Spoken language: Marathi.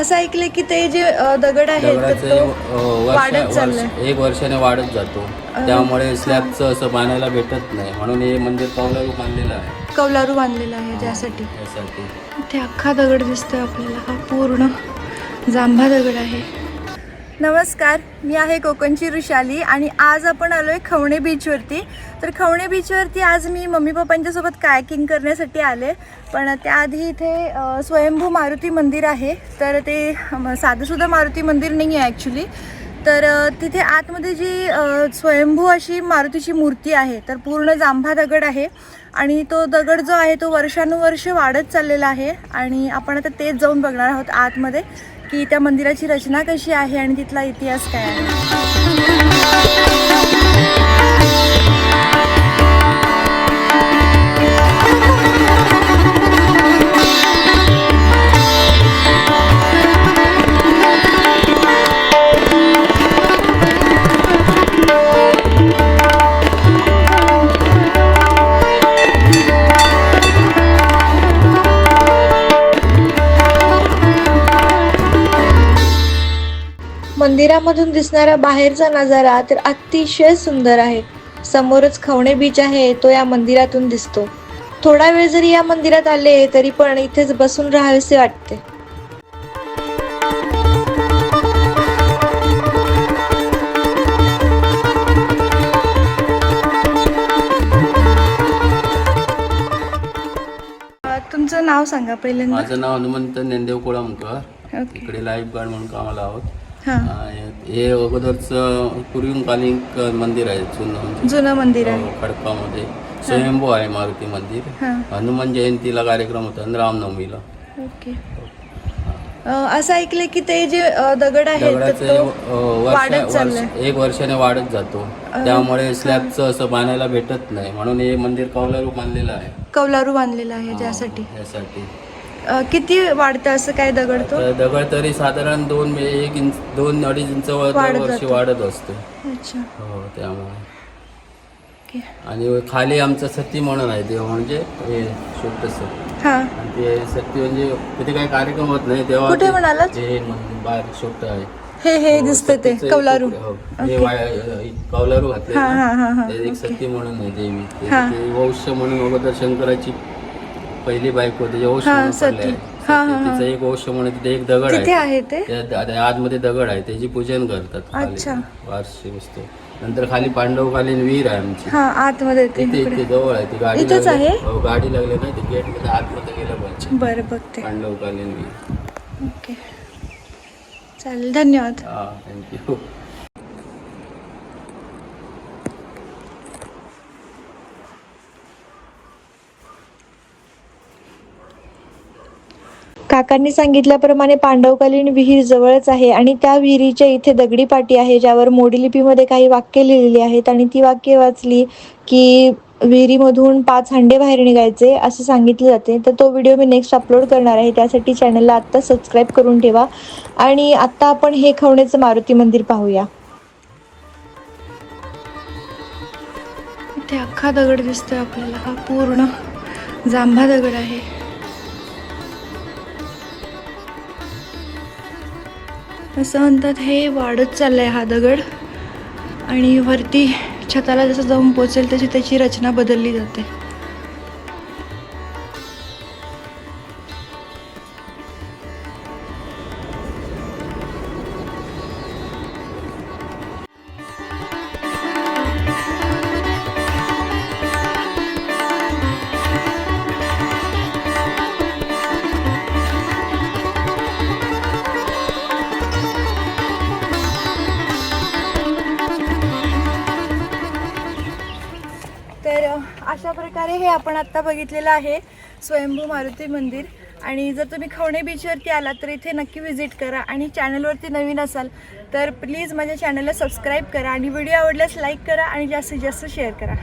असं ऐकलंय की ते जे दगड आहेत तर दगडाचे तो अ, वाढत वर्ष चाललंय. वर्ष- एक वर्षाने वाढत जातो. त्यामुळे स्लॅबचं असं बांधायला भेटत नाही. म्हणून हे मंदिर कौलारू बांधलेलं आहे. कौलारू बांधलेला आहे त्यासाठी इथे अख्खा दगड दिसतोय आपल्याला. हा पूर्ण जांभा दगड आहे. नमस्कार मी आहे कोकणची ऋषाली आणि आज आपण आलो आहे खवणे बीचवरती तर खवणे बीचवरती आज मी मम्मी पप्पांच्यासोबत कायकिंग करण्यासाठी आले. पण त्याआधी इथे स्वयंभू मारुती मंदिर आहे. तर ते साधंसुद्धा मारुती मंदिर नाही आहे ॲक्च्युली तर तिथे आतमध्ये जी स्वयंभू अशी मारुतीची मूर्ती आहे तर पूर्ण जांभा दगड आहे. आणि तो दगड जो आहे तो वर्षानुवर्ष वाढत चाललेला आहे. आणि आपण आता तेच जाऊन बघणार आहोत आतमध्ये. की त्या मंदिराची रचना कशी आहे आणि तिथला इतिहास काय आहे? मंदिरामधून दिसणारा बाहेरचा नजारा तर अतिशय सुंदर आहे. समोरच खवणे बीच आहे तो या मंदिरातून दिसतो. थोडा वेळ जरी या मंदिरात आले तरी पण इथेच बसून राहावेसे वाटते. तुमचं नाव सांगा पहिल्यांदा. माझं नाव हनुमंत नेंदेव कोळामकर ओके. इकडे लाईफ गार्ड म्हणून कामाला आहोत. हां. अगोदरचं पूर्वीकालीन मंदिर आहे जुनं म्हणजे जुनं मंदिर आहे. हो, खडकामध्ये. स्वयंभू आहे मारुती मंदिर. हनुमान जयंतीला कार्यक्रम होता आणि रामनवमीला. ओके. असं ऐकलंय की ते जे दगड. वर्ष- एक वर्षाने वाढत जातो. त्यामुळे स्लॅबचं असं बांधायला भेटत नाही. म्हणून हे मंदिर कौलारू बांधलेलं आहे. कौलारू बांधलेला आहे त्यासाठी त्यासाठी अ, किती वाढतं असं काय दगड तो तर दगड तरी साधारण दोन एक इंच दोन अडीच इंच वर वाढत जातो. वाढत असतो. अच्छा. हो त्यामुळे. ओके. आणि खाली आमचं सती म्हणून आहे देव म्हणजे हे छोटस हां. आणि ते सती म्हणजे तिथे काही कार्यक्रम होत नाही तेव्हा कुठे ते- म्हणालात? ते मंदिर बाहेर छोट आहे. हे हे हो, दिसतं ते सतीचं एक कौलारू. हो. हे वाय- कौलारू घातले हां हां हां हां. ते एक सती म्हणून आहे देवी. ते- हां. ते वंश म्हणून अगोदर शंकराची पहिली बायको त्याचे हां, म्हणून. पडले आहे. हां, हां, हां. तिचा एक वंश म्हणून तिथे एक दगड तिथे आहे आहे ते त्या- त्या- त्या आतमध्ये दगड आहे त्याची पूजन करतात खाली. अच्छा. वारशी वस्तू नंतर खाली पांडवकालीन विहीर आहे आमची हां आतमध्ये ते इथे इकडे इथे जवळ आहे ती गाडी इथेच लागली- आहे? हो गाडी लागली ना ती गेटमध्ये आतमध्ये गेलं पाहिजे बरं बघते पांडवकालीन विहीर ओके चालेल धन्यवाद हा थँक्यू काकांनी सांगितल्याप्रमाणे पांडवकालीन विहीर जवळच आहे आणि त्या विहिरीच्या इथे दगडी पाटी आहे ज्यावर मोडी लिपीमध्ये काही वाक्य लिहिलेली आहेत आणि ती वाक्य वाचली की विहिरीमधून पाच हंडे बाहेर निघायचे असं सांगितले जाते. तर तो व्हिडिओ मी नेक्स्ट अपलोड करणार आहे. त्यासाठी चॅनलला आत्ता सबस्क्राईब करून ठेवा. आणि आत्ता आपण हे खवण्याचं मारुती मंदिर पाहूया. इथे अख्खा दगड दिसतोय आपल्याला. हा पूर्ण जांभा दगड आहे. असं म्हणतात हे वाढत चाललं आहे हा दगड. आणि वरती छताला जसं जाऊन पोचेल तशी त्याची रचना बदलली जाते. तर अशा प्रकारे हे आपण आत्ता बघितलेलं आहे स्वयंभू मारुती मंदिर. आणि जर तुम्ही खवणे बीचवरती आलात तर इथे नक्की व्हिजिट करा. आणि चॅनलवरती नवीन असाल तर प्लीज माझ्या चॅनलला सबस्क्राईब करा. आणि व्हिडिओ आवडल्यास लाईक करा आणि जास्तीत जास्त शेअर करा.